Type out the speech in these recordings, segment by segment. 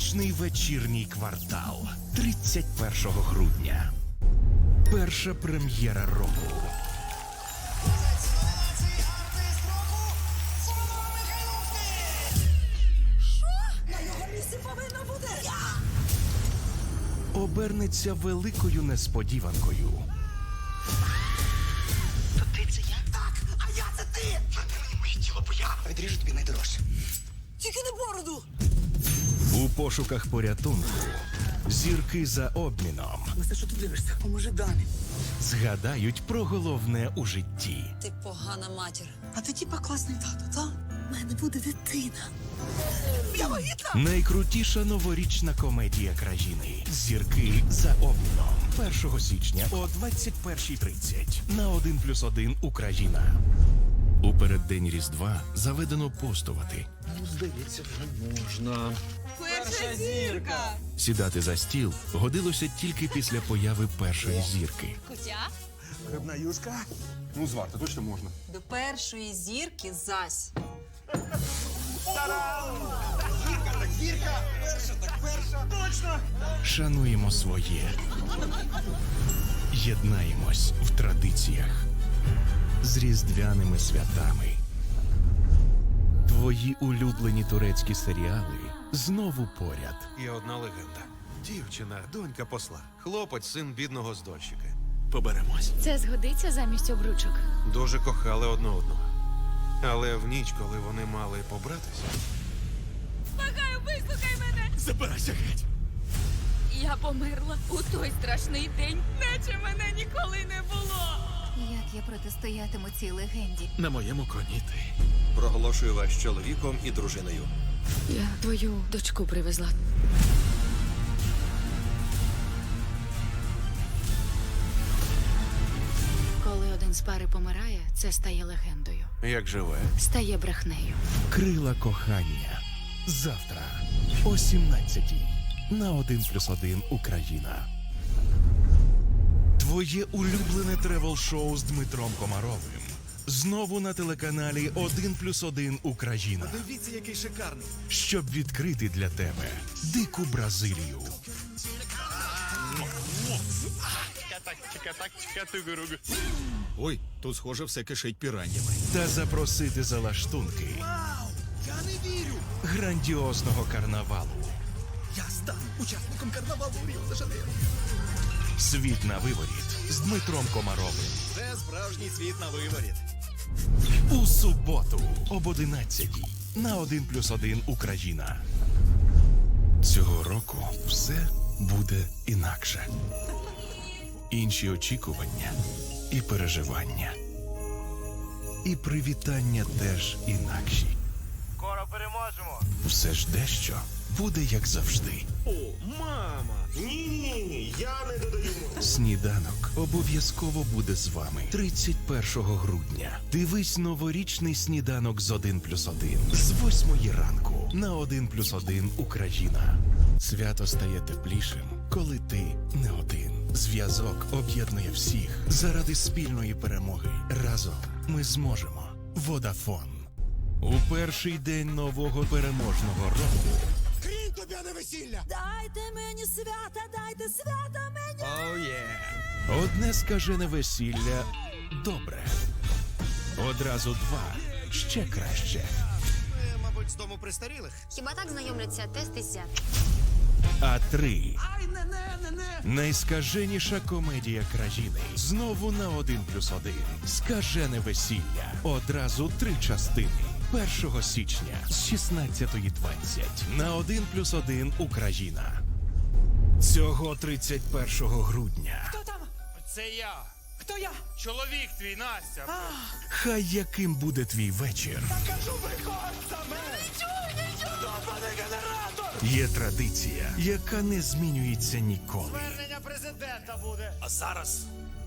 Новорічний вечірній квартал 31 грудня. Перша прем'єра року. На його місці повинна бути я! Обернеться великою несподіванкою. То ти це я? Так, а я це ти! Моє тіло боя! Відріжу тобі найдорожче. Тільки не бороду! Пошуках порятунку. Зірки за обміном Лисе, що ти дивишся? Поможи Дані. згадають про головне у житті. Ти погана матір. А ти типа класний тато, та? У мене буде дитина. Я вагітна! Найкрутіша новорічна комедія країни. Зірки за обміном. 1 січня о 21.30 на 1+,1 Україна. У переддень Різдва заведено постувати. Здається, вже можна. Перша зірка! Сідати за стіл годилося тільки після появи першої зірки. Кутя? Грибна юшка. Ну, зварти точно можна. До першої зірки зась. Зірка та зірка. Шануємо своє. Єднаємось в традиціях з різдвяними святами. Твої улюблені турецькі серіали знову поряд. Є одна легенда. Дівчина, донька посла, хлопець, син бідного здольщика. Поберемось. Це згодиться замість обручок. Дуже кохали одне одного. Але в ніч, коли вони мали побратися, Благаю, вислухай мене! Забирайся геть! Я померла у той страшний день, наче мене ніколи не було. Як я протистоятиму цій легенді? На моєму коні ти. Проголошую вас чоловіком і дружиною. Я твою дочку привезла. Коли один з пари помирає, це стає легендою, як живе. стає брехнею. Крила кохання. Завтра о 17-й на 1+,1 Україна. Твоє улюблене тревел-шоу з Дмитром Комаровим. Знову на телеканалі 1+,1 Україна. Дивіться, який шикарний. Щоб відкрити для тебе дику Бразилію. Ой, тут схоже все кишить піраннями. та запросити за лаштунки Я не вірю! грандіозного карнавалу. Я стану учасником карнавалу Ріо де Жанейро. Світ на виворіт з Дмитром Комаровим. Це справжній світ на виворіт. У суботу об 11 на 1+,1 Україна. Цього року все буде інакше. Інші очікування і переживання. І привітання теж інакші. Скоро переможемо. Все ж дещо буде як завжди. О, мама! Ні, ні, ні, я не додаю. Сніданок обов'язково буде з вами 31 грудня. Дивись новорічний сніданок з 1 плюс 1 з 8 ранку на 1 плюс 1 Україна. Свято стає теплішим, коли ти не один. Зв'язок об'єднує всіх заради спільної перемоги. Разом ми зможемо. Водафон. У перший день нового переможного року Крінь тобі, а не весілля! Дайте мені свята, дайте свята мені! Оу є! Одне скажене весілля добре. Одразу два ще краще. Ви, мабуть, з дому престарілих? Хіба так знайомляться тест і зят? А три Ай, не, не, не, не! найскаженіша комедія країни. Знову на один плюс один. Скажене весілля. Одразу три частини. 1 січня з 16.20 на 1 плюс 1 Україна. Цього 31 грудня. Хто там? Це я. Хто я? Чоловік твій, Настя. Хай яким буде твій вечір. Кажу, виходь за! Нічого, нічого! Добаний генератор! Є традиція, яка не змінюється ніколи. Звернення президента буде. А зараз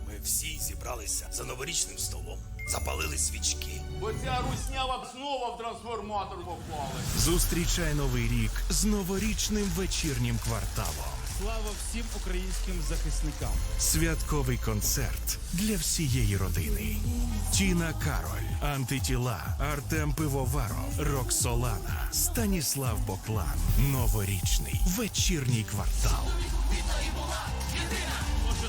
ми всі зібралися за новорічним столом, запалили свічки. Бо ця руснява знову в трансформатор попала. Зустрічай новий рік з новорічним вечірнім кварталом. Слава всім українським захисникам. Святковий концерт для всієї родини. Тіна Кароль, Антитіла, Артем Пивоваров, Роксолана, Станіслав Боклан. Новорічний вечірній квартал.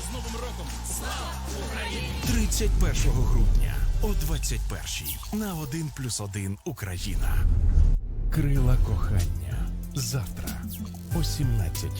З Новим роком! Слава Україні! 31 грудня о 21 на 1 плюс 1 Україна. Крила кохання. Завтра о 17